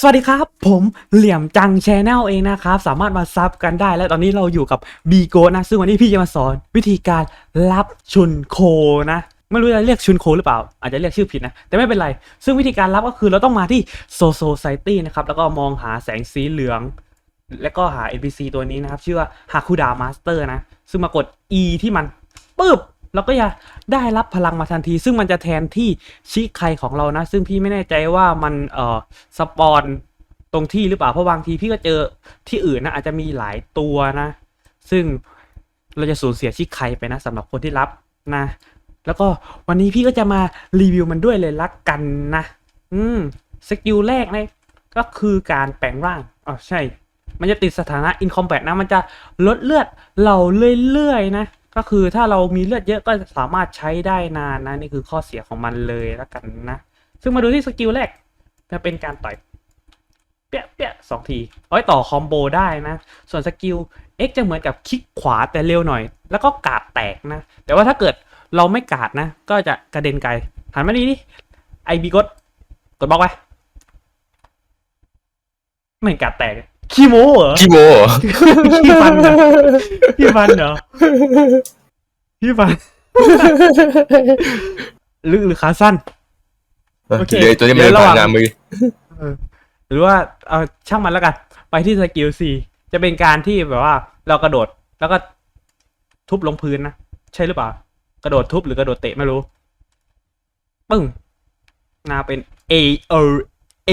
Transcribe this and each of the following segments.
สวัสดีครับ ผมเหลี่ยมจังชแนลเองนะครับ สามารถมาซับกันได้ และตอนนี้เราอยู่กับบีโกนะ ซึ่งวันนี้พี่จะมาสอนวิธีการรับชุนโคนะ ไม่รู้จะเรียกชุนโคหรือเปล่า อาจจะเรียกชื่อผิดนะ แต่ไม่เป็นไร ซึ่งวิธีการรับก็คือเราต้องมาที่โซโซไซตี้นะครับ แล้วก็มองหาแสงสีเหลือง แล้วก็หา NPC ตัวนี้นะครับ ชื่อว่าฮาคุดามาสเตอร์นะ ซึ่งมากด E ที่มันปึ๊บ เราก็จะได้รับพลังมาทันที ซึ่งมันจะแทนที่ชิคไคของเรานะ ซึ่งพี่ไม่แน่ใจว่ามันเอ่อสปอนตรงที่หรือเปล่าเพราะบางทีพี่ก็เจอที่อื่นนะอาจจะมีหลายตัวนะ ซึ่งเราจะสูญเสียชิคไคไปนะสำหรับคนที่รับนะ แล้วก็วันนี้พี่ก็จะมารีวิวมันด้วยเลยละกันนะ อืมสกิลแรกนะก็คือการแปลงร่างอ๋อใช่ มันจะติดสถานะ incombat นะ มันจะลดเลือดเราเรื่อยๆนะ ก็คือถ้าเรามีเลือดเยอะก็สามารถใช้ได้นานนะ นี่คือข้อเสียของมันเลยแล้วกันนะ ซึ่งมาดูที่สกิลแรกจะเป็นการต่อยเปี้ยเปี้ยสองทีเอาไว้ต่อคอมโบได้นะ ส่วนสกิล X จะเหมือนกับคลิกขวาแต่เร็วหน่อย แล้วก็กาดแตกนะ แต่ว่าถ้าเกิดเราไม่กาดนะ ก็จะกระเด็นไกลหันมาดีดิไอบีกดกดบล็อกไปไม่กาดแตก ขี้โม้เหรอพี่โมเหรอพี่ฟันเหรอพี่ฟันเหรอพี่ฟันหรือหรือขาสั้นโอเคเดี๋ยวตัวนี้เดี๋มันยวระหผ่าว่างนหน้ามือหรือว่าเอาช่างมันแล้วกัน ไปที่สกิลสี่จะเป็นการที่แบบว่า เรากระโดดแล้วก็ทุบลงพื้นนะใช่หรือเปล่า กระโดดทุบหรือกระโดดเตะไม่รู้ปึ้งนาเป็น A O A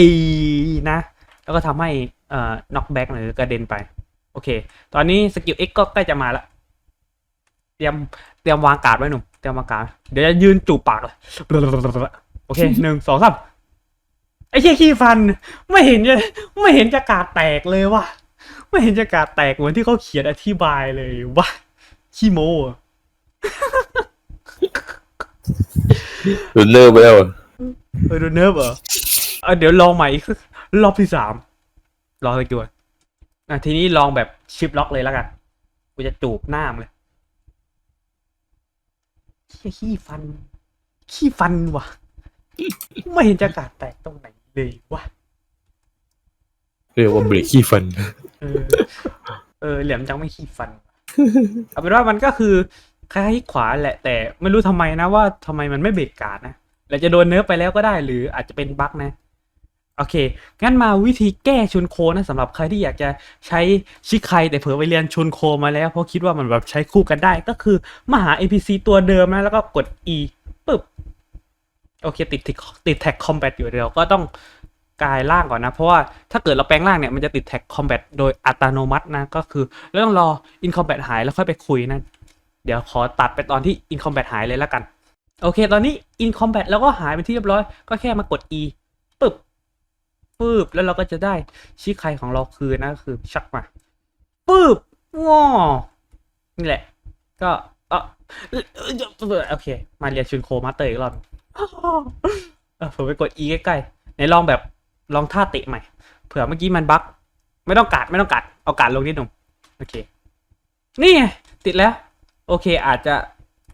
นะ แล้วก็ทำให้ เอ่อ knock back หรือกระเด็นไป โอเค ตอนนี้สกิล X ก็ใกล้จะมาละเตรียมเตรียมวางการ์ดไว้หนุ่มเตรียมวางการ์ดเดี๋ยวจะยืนจูบปากเลยโอเคหนึ่งสองสามไอ้เชี่ยขี้ฟัน ไม่เห็นจะไม่เห็นจะกาดแตกเลยว่ะไม่เห็นจะกาดแตกเหมือนที่เขาเขียนอธิบายเลยว่ะขี้โม้อะรุนเนอร์ไปแล้วอะเออโดนเนิร์ฟเหรอเออเดี๋ยวลองใหม่อีกรอบที่สาม ลองเลยก่อนอะทีนี้ลองแบบชิปล็อกเลยแล้วกัน กูจะจูบหน้ามนเลยเชี่ยขี้ฟัน ขี้ฟันว่ะไม่เห็นจะกาดแตกตรงไหนเลยว่ะเรียกว่าเบรกขี้ฟัน เออ เออเหลี่ยมจังไม่ขี้ฟัน เอาเป็นว่ามันก็คือคล้ายๆขวาแหละ แต่ไม่รู้ทำไมนะว่าทำไมมันไม่เบรกการ์ดนะแล้วจะโดนเนิร์ฟไปแล้วก็ได้ หรืออาจจะเป็นบั๊กนะ โอเค งั้นมาวิธีแก้ชุนโคนะสำหรับใครที่อยากจะใช้ชิคไคแต่เผื่อไปเรียนชุนโคมาแล้ว เพราะคิดว่ามันแบบใช้คู่กันได้ก็คือมาหา NPC ตัวเดิมนะแล้วก็กด E ปึ๊บ โอเค ติดติดติดแท็กคอมแบทอยู่เดียวก็ต้องกลายร่างก่อนนะ เพราะว่าถ้าเกิดเราแปลงร่างเนี่ย มันจะติดแท็กคอมแบทโดยอัตโนมัตินะ ก็คือเราต้องรออินคอมแบทหายแล้วค่อยไปคุยนะ เดี๋ยวขอตัดไปตอนที่อินคอมแบทหายเลยแล้วกัน โอเค ตอนนี้อินคอมแบทแล้วก็หายไปนที่เรียบร้อยก็แค่มากด E ปึ๊บแล้วเราก็จะได้ชิคไคของเราคืนนะคือชักมาปึ๊บว้อนี่แหละ ก็เออโอเค มาเรียนชุนโคมาเตอร์อีกรอบเออผมไปกด E ใกล้ๆไหนลองแบบลองท่าเตะใหม่ เผื่อเมื่อกี้มันบั๊กไม่ต้องกัดไม่ต้องกัด เอากัดลงนิดหนึ่งโอเค นี่ติดแล้ว โอเคอาจจะ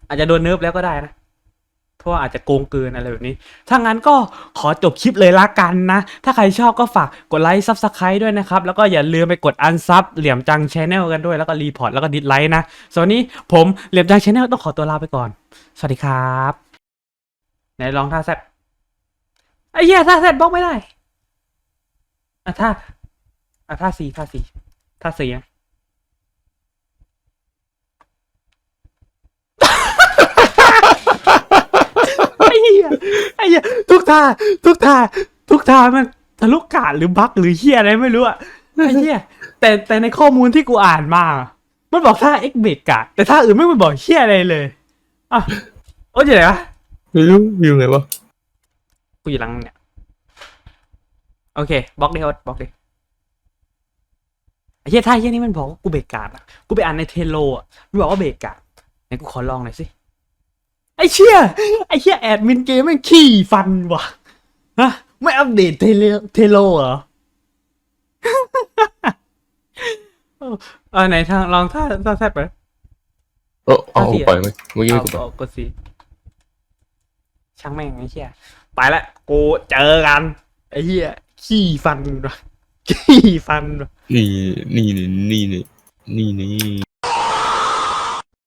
อาจจะโดนเนิร์ฟแล้วก็ได้นะ เพราะว่าอาจจะโกงเกินอะไรแบบนี้ ถ้างั้นก็ขอจบคลิปเลยละกันนะ ถ้าใครชอบก็ฝากกดไลค์ซับสไคร b ์ด้วยนะครับ แล้วก็อย่าลืมไปกดอันซับเหลี่ยมจังชแนลกันด้วย แล้วก็รีพอร์ตแล้วก็ดิสไลค์นะสวัสดีผมเหลี่ยมจังชแนลต้องขอตัวลาไปก่อน สวัสดีครับไหนลองท่าแซดไอ้เหี้ยท่าแซดบล็อกไม่ได้อะท่าอะท่าสีท่าสีท่าสียัง ไอ้เหี้ยไอ้เหี้ย ทุกท่าทุกท่าทุกท่ามันทะลุกาดหรือบั๊กหรือเหี้ยอะไรไม่รู้อะไอ้เหี้ยแต่แต่ในข้อมูลที่กูอ่านมา มันบอกท่าเอ็กเบรกกาดแต่ท่าอื่นไม่มันบอกเหี้ยอะไรเลยอะโอ้ยอยู่ไหนวะไม่รู้อยู่ไงวะกูอยู่หลังเนี่ยโอเคบล็อกดิโอ๊ตบล็อกดิไอ้เหี้ยท่าเหี้ยนี่มันบอกว่ากูเบรกการ์ดอะกูไปอ่านในเทโลอะมันบอกว่าเบรกการ์ดไหนกูขอลองหน่อยสิ ไอ้เชี่ยไอ้เชี่ยแอดมินเกมแม่งขี้ฟันว่ะฮะไม่อัปเดตเทโลเทโลเหรอเออไหนทางลองท่าท่าแซดไปเออเอาปล่อยไหมเมื่อกี้เอาไม่กดเอากดสิช่างแม่งไอ้เชี่ยไปละกูเจอกันไอ้เหี้ยขี้ฟันวะขี้ฟันวะนี่นี่นี่นี่นี่นี่นี่